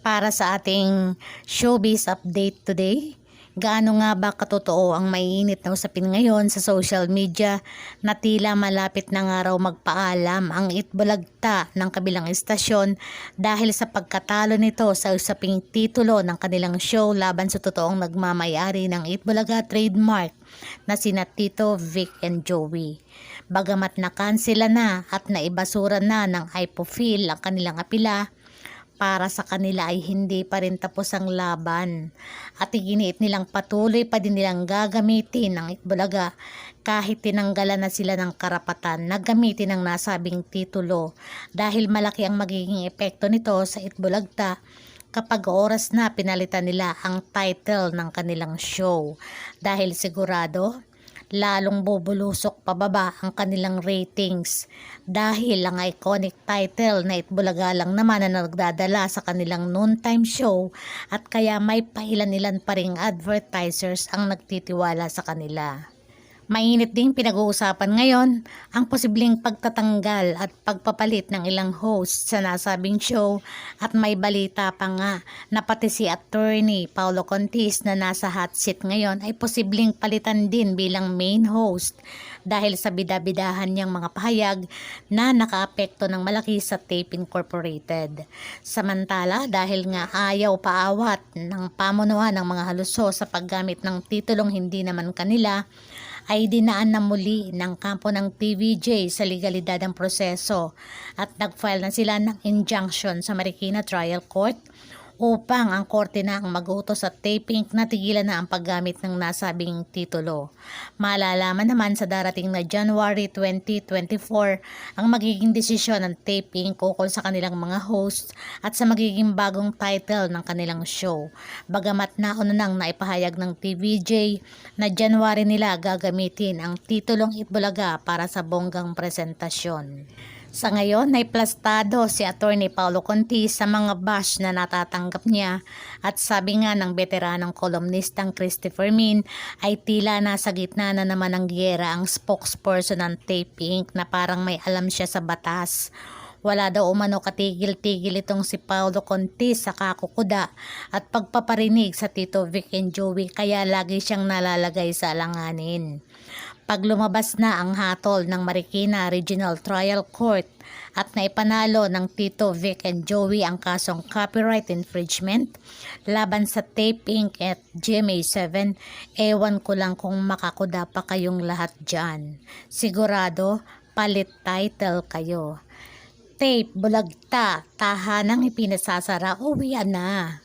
para sa ating showbiz update today. Gaano nga ba katotoo ang mainit na usapin ngayon sa social media na tila malapit na nga raw magpaalam ang itbulagta ng kabilang istasyon dahil sa pagkatalo nito sa usaping titulo ng kanilang show laban sa totoong nagmamayari ng Itbulaga trademark na sina Tito, Vic and Joey. Bagamat nakansela na at naibasura na ng Hypofil ang kanilang apila, para sa kanila ay hindi pa rin tapos ang laban. At iginiit nilang patuloy pa din nilang gagamitin ang Itbulaga. Kahit tinanggalan na sila ng karapatan na gamitin ang nasabing titulo. Dahil malaki ang magiging epekto nito sa Itbulagta kapag oras na pinalitan nila ang title ng kanilang show. Dahil sigurado lalong bubulusok pababa ang kanilang ratings dahil ang iconic title na Itbulaga lang naman na nagdadala sa kanilang noontime show at kaya may pailan-ilan pa ring advertisers ang nagtitiwala sa kanila. Mainit ding pinag-uusapan ngayon ang posibleng pagtatanggal at pagpapalit ng ilang host sa nasabing show at may balita pa nga na pati si attorney Paulo Contis na nasa hot seat ngayon ay posibleng palitan din bilang main host dahil sa bidabidahan niyang mga pahayag na nakaapekto ng malaki sa Tape Incorporated. Samantala dahil nga ayaw paawat ng pamunuan ng mga haluso sa paggamit ng titulong hindi naman kanila ay dinaan na muli ng kampo ng TVJ sa legalidad ng proseso at nag-file na sila ng injunction sa Marikina Trial Court upang ang korte na ang magutos sa taping na tigilan na ang paggamit ng nasabing titulo. Malalaman naman sa darating na January 2024 ang magiging desisyon ng taping ukol sa kanilang mga hosts at sa magiging bagong title ng kanilang show. Bagamat nauna nang naipahayag ng TVJ na January nila gagamitin ang titulong Itbulaga para sa bonggang presentasyon. Sa ngayon, naiplastado si Attorney Paulo Conti sa mga bash na natatanggap niya at sabi nga ng veteranong kolumnistang Christopher Min ay tila nasa gitna na naman ng giyera ang spokesperson ng Tape Inc. na parang may alam siya sa batas. Wala daw umano katigil-tigil itong si Paulo Conti sa kakukuda at pagpaparinig sa Tito Vic and Joey kaya lagi siyang nalalagay sa alanganin. Pag lumabas na ang hatol ng Marikina Regional Trial Court at naipanalo ng Tito Vic and Joey ang kasong copyright infringement laban sa Tape Inc. at GMA7, ewan ko lang kung makakuda pa kayong lahat dyan. Sigurado, palit title kayo. Tape, bulagta, tahanang ipinasasara, uwian na.